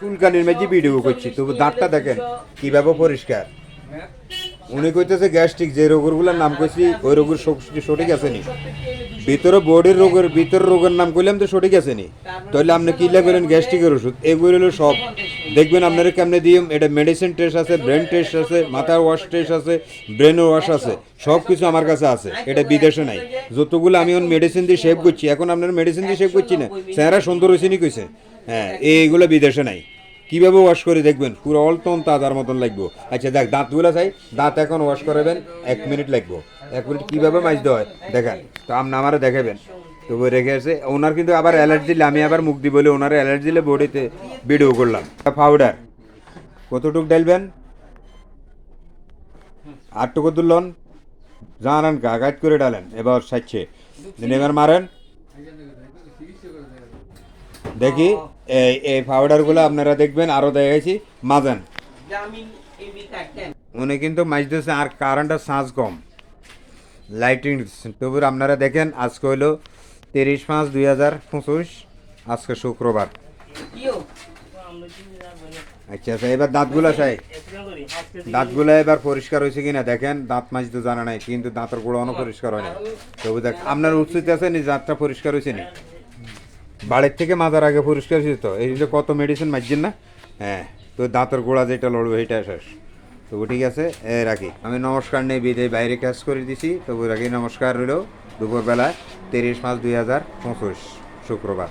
চুলকানির মাঝে ভিডিও করছি। তবু দাঁতটা দেখেন কীভাবে পরিষ্কার। উনি কইতেছে গ্যাস্ট্রিক, যে রোগগুলোর নাম কইছি, ওই রোগের সঠিক আছে নি। ভিতরে বডির রোগের ভিতর রোগের নাম কইলাম তো সঠিক আছে নি। তাহলে আপনি কি লাগবেন গ্যাস্ট্রিকের ওষুধ? এগুলো হলো সব। দেখবেন আপনারা কেমনে দিয়ে এটা মেডিসিন টেস্ট আছে ব্রেন টেস্ট আছে মাথার ওয়াশ টেস্ট আছে ব্রেন ওয়াশ আছে, সব কিছু আমার কাছে আছে, এটা বিদেশে নাই। যতগুলো আমি মেডিসিন দিয়ে শেভ করছি, এখন আপনার মেডিসিন দিয়ে শেভ করছি না। চেহারা সুন্দর হয়েছে নি কইছে? হ্যাঁ এইগুলো বিদেশে নাই। কীভাবে ওয়াশ করে দেখবেন? পুরো অলটন তাজার মতন লাগবো। আচ্ছা দেখ, দাঁতগুলো চাই। দাঁত এখন ওয়াশ করাবেন, এক মিনিট লাগবো। এক মিনিট কীভাবে মাজতে হয়? দেখেন, তো আপনি আমারে দেখাবেন। তো রেখে আছে ওনার কিন্তু আবার অ্যালার্জি দিলে, আমি আবার মুখ দিই বলে ওনার অ্যালার্জি দিলে বডিতে ভিডিও করলাম। পাউডার কতটুক ডালবেন আটটুকু তুললন জানান কা গাইড করে ডালেন এবার সাইচ্ছে এবার মারেন। দেখি এই এই পাউডারগুলো আপনারা দেখবেন আরও দেখাইছি। মাজান। উনি কিন্তু মাছ মাঝতেছে আর কারেন্টের সাঁজ কম। লাইটিং তবু আপনারা দেখেন আজকে হইল তিরিশ পাঁচ দুই হাজার পঁচিশ আজকে শুক্রবার। আচ্ছা আচ্ছা এবার দাঁতগুলো চাই। দাঁতগুলো এবার পরিষ্কার হয়েছে কিনা দেখেন দাঁত মাজতে জানা নাই কিন্তু দাঁতের গোড়া অনেক পরিষ্কার হয় না তবু দেখ আপনার উচিত আছে নি দাঁতটা পরিষ্কার হয়েছে নি? বাড়ির থেকে মাজার আগে পরিষ্কার ছিল তো। এই যে কত মেডিসিন মারছেন না? হ্যাঁ তো দাঁতের গোড়া যেটা লড়বে এটা শেষ। তবু ঠিক আছে রাখি। আমি নমস্কার নেই বিদে বাইরে কাজ করে দিছি। তবু রাখি, নমস্কার রইল। দুপুরবেলা তিরিশ মার্চ দুই হাজার পঁচিশ, শুক্রবার।